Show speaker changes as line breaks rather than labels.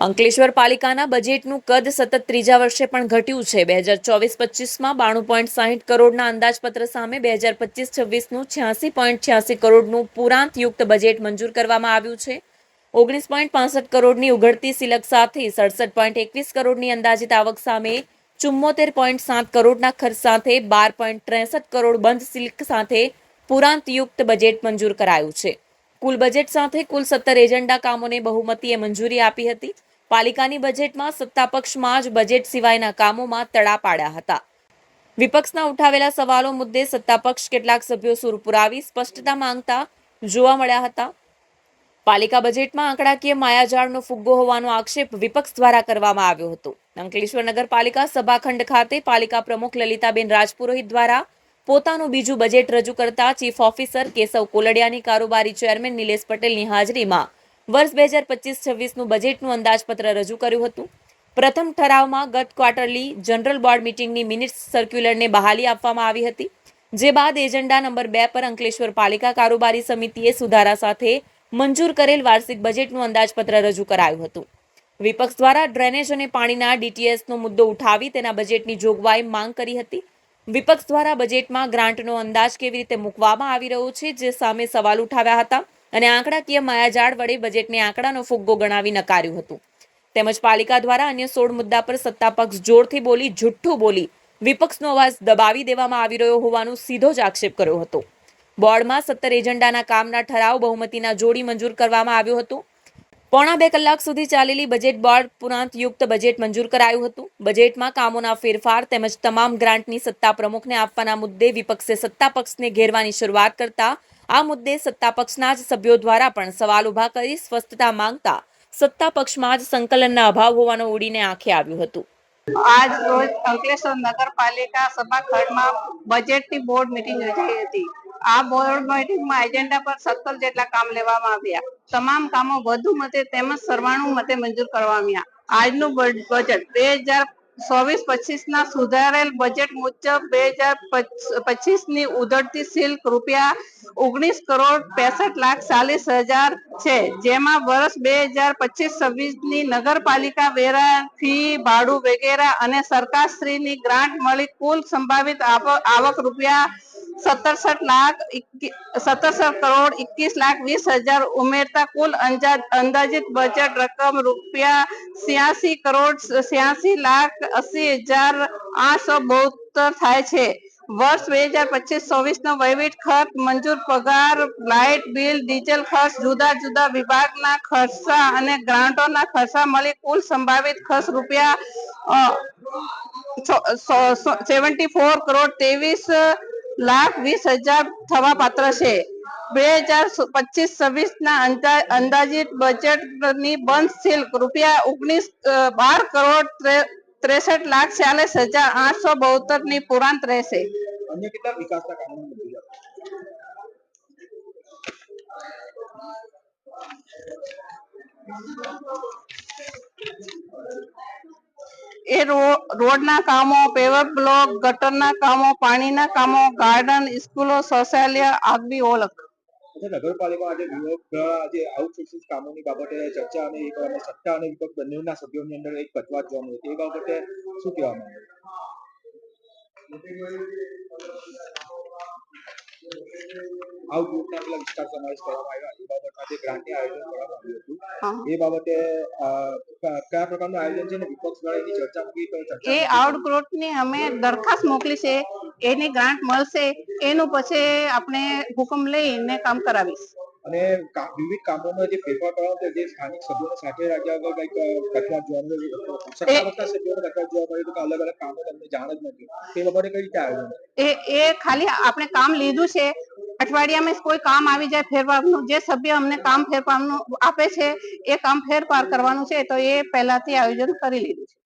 અંકલેશ્વર પાલિકાના બજેટનું કદ સતત ત્રીજા વર્ષે પણ ઘટ્યું છે. બે હજાર ચોવીસ પચીસમાં બાણું પોઈન્ટ સાહીઠ કરોડના અંદાજપત્ર સામે બે હજાર પચીસ છવ્વીસનું છ્યાસી પોઈન્ટ છ્યાસી કરોડનું પુરાંતયુક્ત બજેટ મંજૂર કરવામાં આવ્યું છે. ઓગણીસ પોઈન્ટ પાસઠ કરોડની ઉઘડતી સિલક સાથે સડસઠ પોઈન્ટ એકવીસ કરોડની અંદાજિત આવક સામે ચુમ્મોતેર પોઈન્ટ સાત કરોડના ખર્ચ સાથે બાર પોઈન્ટ ત્રેસઠ કરોડ બંધ સિલ્ક સાથે પુરાંતયુક્ત બજેટ મંજૂર કરાયું છે. કુલ બજેટ સાથે કુલ સત્તર એજન્ડા કામોને બહુમતીએ મંજૂરી આપી હતી. પાલિકાની બજેટમાં સત્તાપક્ષમાં જ બજેટ સિવાયના કામોમાં તડા પાડ્યા હતા. વિપક્ષના ઉઠાવેલા સવાલો મુદ્દે સત્તાપક્ષ કેટલાક સભ્યો સુર પુરાવી સ્પષ્ટતા માંગતા જોવા મળ્યા હતા. પાલિકા બજેટમાં આંકડાકીય માયાજાળનો ફુગ્ગો હોવાનો આક્ષેપ વિપક્ષ દ્વારા કરવામાં આવ્યો હતો. અંકલેશ્વર નગરપાલિકા સભાખંડ ખાતે પાલિકા પ્રમુખ લલિતાબેન રાજપુરોહિત દ્વારા પોતાનું બીજું બજેટ રજૂ કરતા ચીફ ઓફિસર કેશવ કોલડિયાની કારોબારી ચેરમેન નિલેશ પટેલની હાજરીમાં વર્ષ બે હજાર પચીસ છવ્વીસનું બજેટનું અંદાજપત્ર રજૂ કર્યું હતું. પ્રથમ ઠરાવમાં ગત ક્વાર્ટરલી જનરલ બોર્ડ મિટિંગની મિનિટ્સ સર્ક્યુલરને બહાલી આપવામાં આવી હતી, જે બાદ એજન્ડા નંબર બે પર અંકલેશ્વર પાલિકા કારોબારી સમિતિએ સુધારા સાથે મંજૂર કરેલ વાર્ષિક બજેટનું અંદાજપત્ર રજૂ કરાયું હતું. વિપક્ષ દ્વારા ડ્રેનેજ અને પાણીના ડીટીએસનો મુદ્દો ઉઠાવી તેના બજેટની જોગવાઈ માંગ કરી હતી. વિપક્ષ દ્વારા બજેટમાં ગ્રાન્ટનો અંદાજ કેવી રીતે મૂકવામાં આવી રહ્યો છે, જે સામે સવાલ ઉઠાવ્યા હતા. અને આંકડાકીય માયાજાળ વડે બજેટને આંકડાનો ફુગ્ગો ગણાવી નકાર્યું હતું. તેમજ પાલિકા દ્વારા અન્ય સોળ મુદ્દા પર સત્તાપક્ષ જોરથી બોલી, જુઠ્ઠું બોલી, વિપક્ષનો અવાજ દબાવી દેવામાં આવી રહ્યો હોવાનો સીધો જ આક્ષેપ કર્યો હતો. બોર્ડમાં સત્તર એજન્ડાના કામના ઠરાવ બહુમતીના જોડી મંજૂર કરવામાં આવ્યો હતો. પોણા બે કલાક સુધી ચાલેલી બજેટ બોર્ડ પુરાંતયુક્ત બજેટ મંજૂર કરાયું હતું. બજેટમાં કામોના ફેરફાર તેમજ તમામ ગ્રાન્ટની સત્તા પ્રમુખને આપવાના મુદ્દે વિપક્ષે સત્તા પક્ષને ઘેરવાની શરૂઆત કરતા આ મુદ્દે સત્તાપક્ષના જ સભ્યો દ્વારા પણ સવાલ ઊભા કરી સ્વસ્થતા માંગતા સત્તાપક્ષમાં જ સંકલનના અભાવ હોવાનો ઉડીને આંખે આવ્યું હતું.
આજ રોજ અંકલેશ્વર નગરપાલિકા સભાખંડમાં બજેટની બોર્ડ મીટિંગ યોજાઈ હતી. આ બોર્ડ મીટિંગમાં એજન્ડા પર સત્તર જેટલા કામ લેવામાં આવ્યા. તમામ કામો વધુ મતે તેમજ સરવાણું મતે મંજૂર કરવામાં આવ્યા. આજનું બજેટ બે હજાર ચોવીસ પચીસ ના સુધારેલ બજેટ મુજબ બે હજાર પચીસની ઉધડતી સિલ્ક રૂપિયા ઓગણીસ કરોડ પેસઠ લાખ ચાલીસ હજાર છે. જેમાં વર્ષ બે હજાર પચીસ છવ્વીસની નગરપાલિકા વેરા ફી, ભાડું વગેરે અને સરકારશ્રીની ગ્રાન્ટ મળી કુલ સંભવિત આવક રૂપિયા સત્તરસઠ લાખ સત્તરસઠ કરોડ એકવીસ લાખ વીસ હજાર ઉમેરતા કુલ અંદાજિત બજેટ રકમ રૂપિયા છ્યાસી કરોડ છ્યાસી લાખ અસી હજાર આઠસો બોતેર થાય છે. વર્ષ બે હજાર પચીસ ચોવીસ નો વહીવટ ખર્ચ, મંજૂર પગાર, લાઇટ બિલ, ડીઝલ ખર્ચ, જુદા જુદા વિભાગના ખર્ચા અને ગ્રાન્ટોના ખર્ચા મળી કુલ સંભવિત ખર્ચ રૂપિયા સેવન્ટી ફોર કરોડ ત્રેવીસ લાખ વીસ હજાર થવા પાત્ર છે. બે હજાર પચીસ છવ્વીસ ના અંદા- અંદાજિત બજેટની બંધ શિલ્ક રૂપિયા ઓગણીસ બાર કરોડ ત્રેસઠ લાખ ચાલીસ હજાર આઠસો બોતેરની પુરાંત રહેશે.
Thank કેટલા
એ રોડ રોડના કામો પેવર બ્લોક ગટરના કામો, પાણીના કામો ગાર્ડન સ્કૂલો શૌચાલય આગવી ઓળખ.
નગરપાલિકા આજે આજે આઉટસોર્સિંગ કામોની બાબતે ચર્ચા અને એ સત્તા અને વિપક્ષ બંનેના સભ્યોની અંદર એક કચવાટ જોવા મળ્યો. તે બાબતે શું કહેવા માંગો આઉટલુકના પેલા વિસ્તાર સમાવેશ કરવામાં આવ્યા. એ બાબતમાં જે ગ્રાન્ટની આયોજન કરવામાં આવ્યું હતું. એ બાબતે કયા પ્રકારનું આયોજન છે અને વિપક્ષ દ્વારા એની ચર્ચા મૂકી તો ચર્ચા
એ આઉટગ્રોથની અમે દરખાસ્ત મોકલી છે. એની ગ્રાન્ટ મળશે. એનું પછી આપણે હુકમ લઈને કામ કરાવીશ.
અને વિવિધ કામોમાં જે ફેરફાર કરવાનો છે જે સ્થાનિક સભ્યોને સાથે રાખ્યા વગર કંઈક અ, જોવા મળે સત્તાવત્તા સભ્યોને કચવાટ જોવા મળે તો અલગ અલગ કામો તમને જાણ જ નથી. તે બાબતે કઈ રીતે આયોજન?
એ એ ખાલી આપણે કામ લીધું છે. અઠવાડિયામાં કોઈ કામ આવી જાય ફેરફારનું જે સભ્ય અમને કામ ફેરફારનું આપે છે, એ કામ ફેરફાર કરવાનું છે, તો એ પહેલાથી આયોજન કરી લીધું છે.